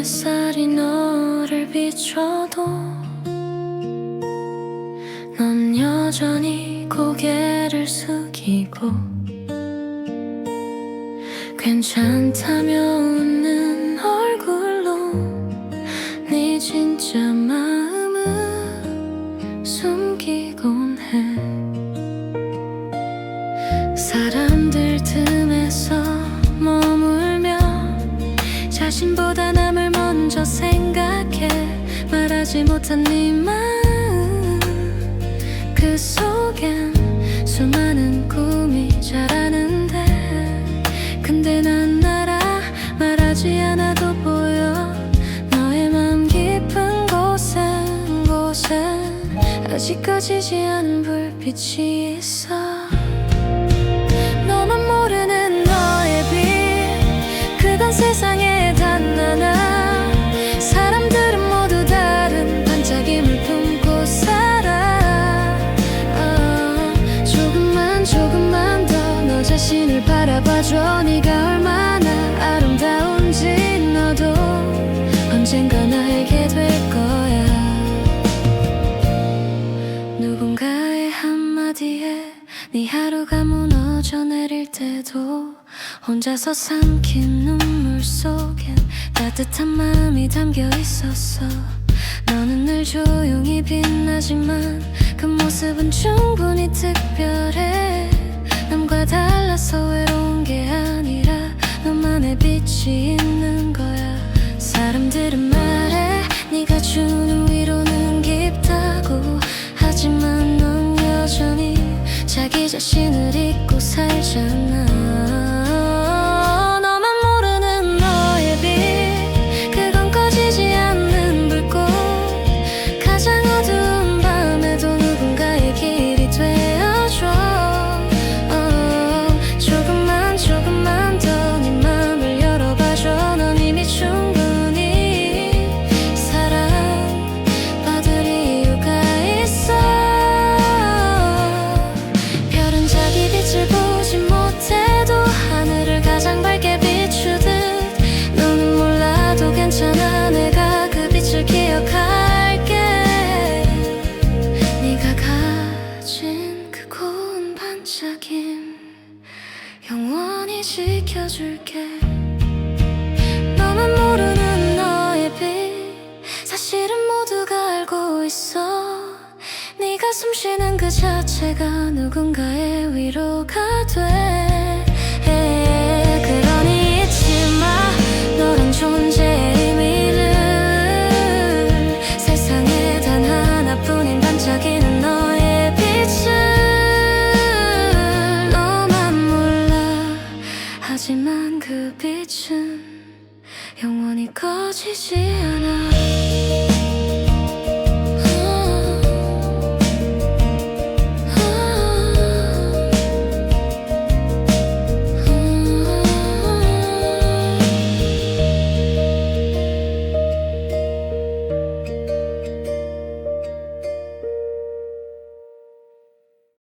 햇살이 너를 비춰도 넌 여전히 고개를 숙이고 괜찮다며 웃는 얼굴로 네 진짜 마음은 숨기곤 해. 사람들 틈에서 머물며 자신보다 먼저 생각해 말하지 못한 네 마음. 그 속엔 수많은 꿈이 자라는데 근데 난 알아 말하지 않아도 보여. 너의 마음 깊은 곳엔 곳엔 아직 꺼지지 않은 불빛이 있어 네가 얼마나 아름다운지 너도 언젠간 알게 될 거야. 누군가의 한마디에 네 하루가 무너져 내릴 때도 혼자서 삼킨 눈물 속엔 따뜻한 마음이 담겨 있었어. 너는 늘 조용히 빛나지만 그 모습은 충분히 특별해 빛이 있는 거야. 사람들은 말해 네가 주는 위로는 깊다고. 하지만 넌 여전히 자기 자신을 잊고 살잖아 지켜줄게. 너만 모르는 너의 빛. 사실은 모두가 알고 있어. 네가 숨쉬는 그 자체가 누군가의 위로가 돼 하지